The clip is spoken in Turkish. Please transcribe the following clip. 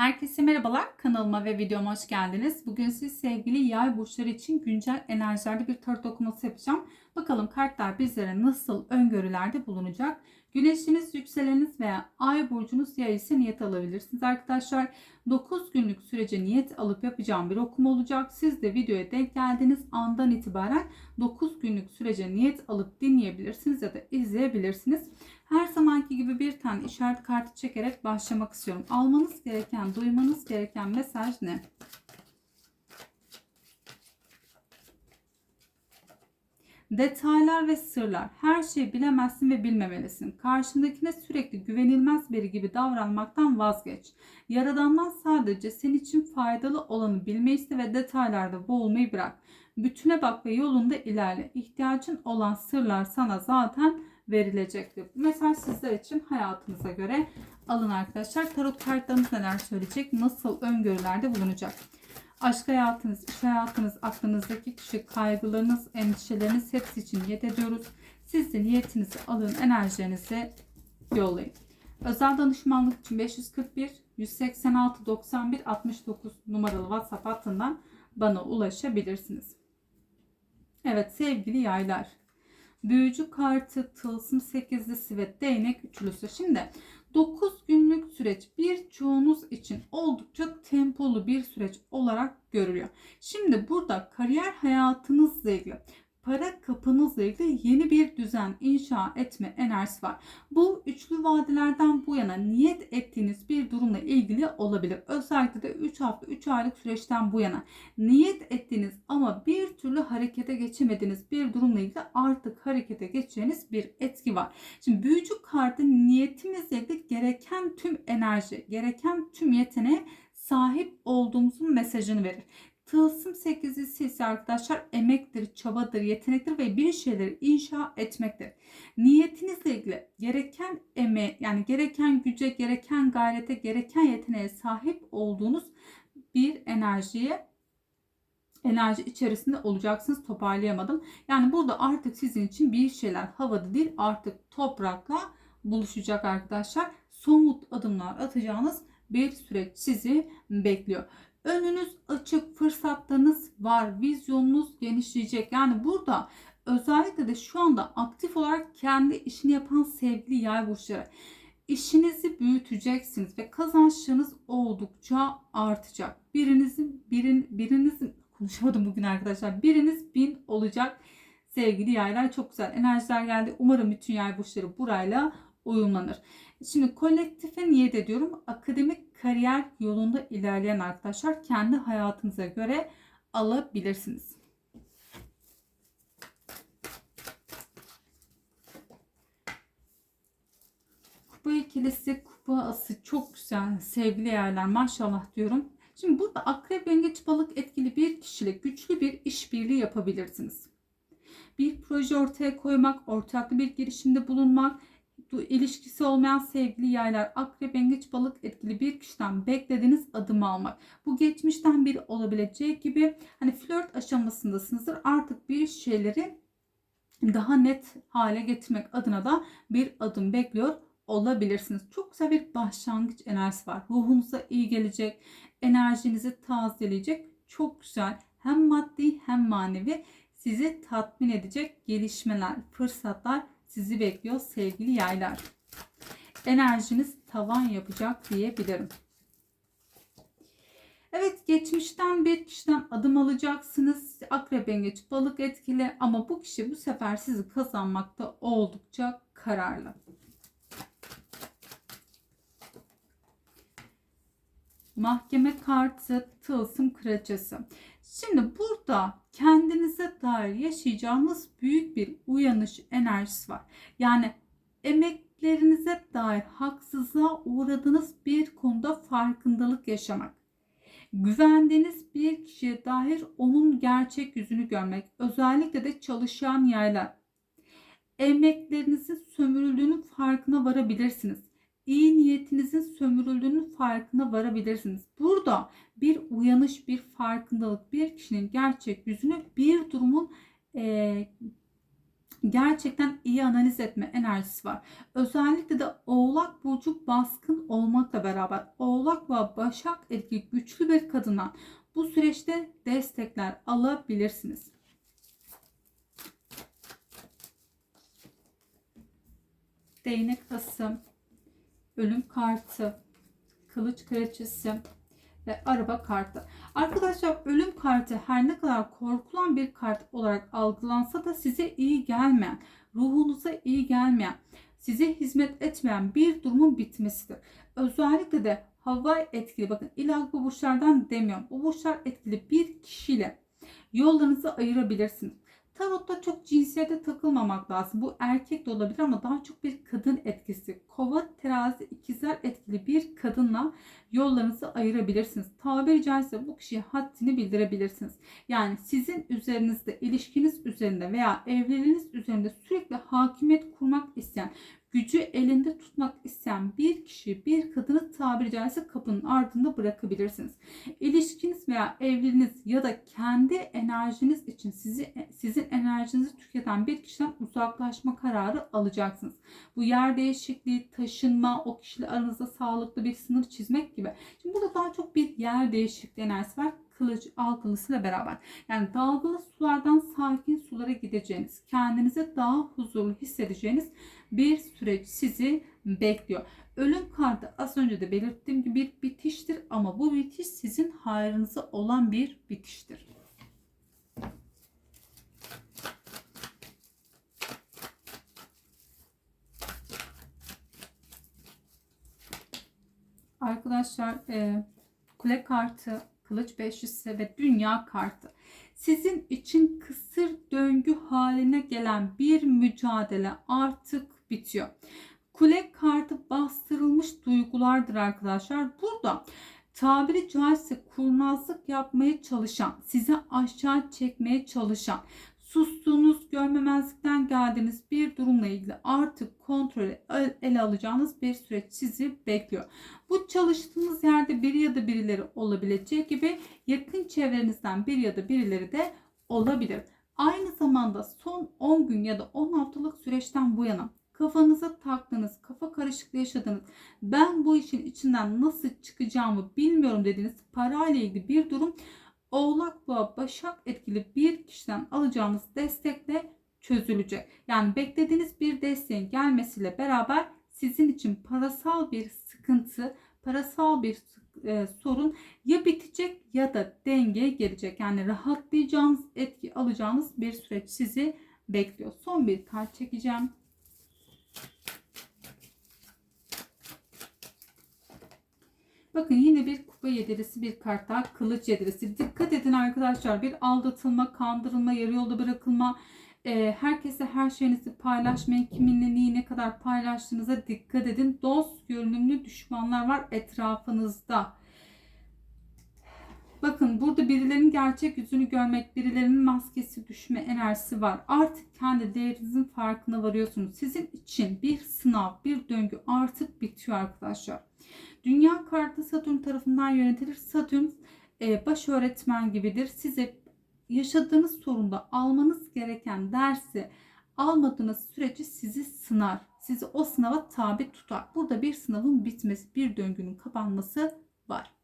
Herkese merhabalar. Kanalıma ve videoma hoş geldiniz. Bugün siz sevgili yay burçları için güncel enerjilerde bir tarot okuması yapacağım. Bakalım kartlar bizlere nasıl öngörülerde bulunacak. Güneşiniz, yükseleniniz veya ay burcunuz yay ise niyet alabilirsiniz. Arkadaşlar 9 günlük sürece niyet alıp yapacağım bir okuma olacak. Siz de videoya denk geldiğiniz andan itibaren 9 günlük sürece niyet alıp dinleyebilirsiniz ya da izleyebilirsiniz. Her zamanki gibi bir tane işaret kartı çekerek başlamak istiyorum. Almanız gereken, duymanız gereken mesaj ne? Detaylar ve sırlar. Her şeyi bilemezsin ve bilmemelisin. Karşındakine sürekli güvenilmez biri gibi davranmaktan vazgeç. Yaradandan sadece senin için faydalı olanı bilmeyi iste ve detaylarda boğulmayı bırak. Bütüne bak ve yolunda ilerle. İhtiyacın olan sırlar sana zaten verilecektir. Bu mesaj sizler için hayatınıza göre alın arkadaşlar. Tarot kartlarımız neler söyleyecek? Nasıl öngörülerde bulunacak? Aşk hayatınız, iş hayatınız, aklınızdaki kişi, kaygılarınız, endişeleriniz hepsi için niyet ediyoruz. Siz de niyetinizi alın, enerjinizi yollayın. Özel danışmanlık için 541 186 91 69 numaralı WhatsApp hattından bana ulaşabilirsiniz. Evet sevgili yaylar. Büyücü kartı, tılsım sekizlisi ve değnek üçlüsü. Şimdi 9 günlük süreç birçoğunuz için oldukça tempolu bir süreç olarak görülüyor. Şimdi burada kariyer hayatınızla ilgili para kapınızla ilgili yeni bir düzen inşa etme enerjisi var. Bu üçlü vadelerden bu yana niyet ettiğiniz bir durumla ilgili olabilir. Özellikle de 3 hafta 3 aylık süreçten bu yana niyet ettiğiniz ama bir türlü harekete geçemediğiniz bir durumla ilgili artık harekete geçeceğiniz bir etki var. Şimdi büyücü kartı niyetimizle ilgili gereken tüm enerji, gereken tüm yeteneğe sahip olduğumuzun mesajını verir. Tılsım 8'lisi ise arkadaşlar emektir, çabadır, yetenektir ve bir şeyleri inşa etmektir. Niyetinizle ilgili gereken eme yani gereken güce, gereken gayrete, gereken yeteneğe sahip olduğunuz bir enerjiye enerji içerisinde olacaksınız. Toparlayamadım. Yani burada artık sizin için bir şeyler havada değil artık toprakla buluşacak arkadaşlar. Somut adımlar atacağınız bir süreç sizi bekliyor. Önünüz açık, fırsatlarınız var, vizyonunuz genişleyecek. Yani burada özellikle de şu anda aktif olarak kendi işini yapan sevgili yay burçları işinizi büyüteceksiniz ve kazançlarınız oldukça artacak. Birinizin birin birinizin konuşamadım bugün arkadaşlar. Biriniz bin olacak. Sevgili yaylar çok güzel enerjiler geldi. Umarım bütün yay burçları burayla uyumlanır. Şimdi kolektife niyet ediyorum. Akademik kariyer yolunda ilerleyen arkadaşlar kendi hayatınıza göre alabilirsiniz. Kupa ikilisi, kupa ası çok güzel sevgili yerler maşallah diyorum. Şimdi burada akrep yengeç balık etkili bir kişiyle güçlü bir işbirliği yapabilirsiniz. Bir proje ortaya koymak, ortaklı bir girişimde bulunmak, ilişkisi olmayan sevgili yaylar, akrep, yengeç, balık etkili bir kişiden beklediğiniz adımı almak. Bu geçmişten biri olabileceği gibi hani flört aşamasındasınızdır. Artık bir şeyleri daha net hale getirmek adına da bir adım bekliyor olabilirsiniz. Çok güzel bir başlangıç enerjisi var. Ruhunuza iyi gelecek, enerjinizi tazeleyecek. Çok güzel hem maddi hem manevi sizi tatmin edecek gelişmeler, fırsatlar sizi bekliyor sevgili yaylar. Enerjiniz tavan yapacak diyebilirim. Evet geçmişten bir kişiden adım alacaksınız. Akrep yengeç balık etkili ama bu kişi bu sefer sizi kazanmakta oldukça kararlı. Mahkeme kartı tılsım kraliçesi. Şimdi burada kendinize dair yaşayacağınız büyük bir uyanış enerjisi var. Yani emeklerinize dair haksızlığa uğradığınız bir konuda farkındalık yaşamak. Güvendiğiniz bir kişiye dair onun gerçek yüzünü görmek. Özellikle de çalışan yaylar. Emeklerinizin sömürüldüğünün farkına varabilirsiniz iyi niyetinizin sömürüldüğünün farkına varabilirsiniz. Burada bir uyanış, bir farkındalık, bir kişinin gerçek yüzünü, bir durumun e, gerçekten iyi analiz etme enerjisi var. Özellikle de Oğlak Burcu baskın olmakla beraber Oğlak ve Başak etkili güçlü bir kadından bu süreçte destekler alabilirsiniz. Değnek ası, ölüm kartı, kılıç kraliçesi ve araba kartı. Arkadaşlar ölüm kartı her ne kadar korkulan bir kart olarak algılansa da size iyi gelmeyen, ruhunuza iyi gelmeyen, size hizmet etmeyen bir durumun bitmesidir. Özellikle de hava etkili bakın illa bu burçlardan demiyorum. Bu burçlar etkili bir kişiyle yollarınızı ayırabilirsiniz. Tarotta çok cinsiyete takılmamak lazım. Bu erkek de olabilir ama daha çok bir kadın etkisi. Kova, terazi, ikizler etkili bir kadınla yollarınızı ayırabilirsiniz. Tabiri caizse bu kişiye haddini bildirebilirsiniz. Yani sizin üzerinizde, ilişkiniz üzerinde veya evliliğiniz üzerinde sürekli hakimiyet kurmak isteyen, gücü elinde tutmak isteyen bir kişi, bir kadını tabiri caizse kapının ardında bırakabilirsiniz. İlişkiniz veya evliliğiniz ya da kendi enerjiniz için sizi sizin enerjinizi tüketen bir kişiden uzaklaşma kararı alacaksınız. Bu yer değişikliği, taşınma, o kişiyle aranızda sağlıklı bir sınır çizmek gibi. Şimdi burada daha çok bir yer değişikliği enerjisi var kılıç altılısıyla beraber. Yani dalgalı sulardan sakin sulara gideceğiniz, kendinize daha huzurlu hissedeceğiniz bir süreç sizi bekliyor. Ölüm kartı az önce de belirttiğim gibi bir bitiştir ama bu bitiş sizin hayrınıza olan bir bitiştir. Arkadaşlar e, kule kartı, kılıç beşlisi ve dünya kartı. Sizin için kısır döngü haline gelen bir mücadele artık bitiyor. Kule kartı bastırılmış duygulardır arkadaşlar. Burada tabiri caizse kurnazlık yapmaya çalışan, size aşağı çekmeye çalışan, sustuğunuz, görmemezlikten geldiğiniz bir durumla ilgili artık kontrolü ele alacağınız bir süreç sizi bekliyor. Bu çalıştığınız yerde biri ya da birileri olabileceği gibi yakın çevrenizden bir ya da birileri de olabilir. Aynı zamanda son 10 gün ya da 10 haftalık süreçten bu yana kafanıza taktığınız, kafa karışıklığı yaşadığınız, ben bu işin içinden nasıl çıkacağımı bilmiyorum dediğiniz parayla ilgili bir durum Oğlak Boğa Başak etkili bir kişiden alacağınız destekle çözülecek. Yani beklediğiniz bir desteğin gelmesiyle beraber sizin için parasal bir sıkıntı, parasal bir e, sorun ya bitecek ya da dengeye gelecek. Yani rahatlayacağınız, etki alacağınız bir süreç sizi bekliyor. Son bir kart çekeceğim. Bakın yine bir kupa yedirisi bir kart daha kılıç yedirisi. Dikkat edin arkadaşlar bir aldatılma, kandırılma, yarı yolda bırakılma, e, herkese her şeyinizi paylaşmayın. Kiminle neyi ne kadar paylaştığınıza dikkat edin. Dost görünümlü düşmanlar var etrafınızda. Bakın burada birilerinin gerçek yüzünü görmek, birilerinin maskesi düşme enerjisi var. Artık kendi değerinizin farkına varıyorsunuz. Sizin için bir sınav, bir döngü artık bitiyor arkadaşlar. Dünya kartı Satürn tarafından yönetilir. Satürn e, baş öğretmen gibidir. Size yaşadığınız sorunda almanız gereken dersi almadığınız sürece sizi sınar. Sizi o sınava tabi tutar. Burada bir sınavın bitmesi, bir döngünün kapanması var.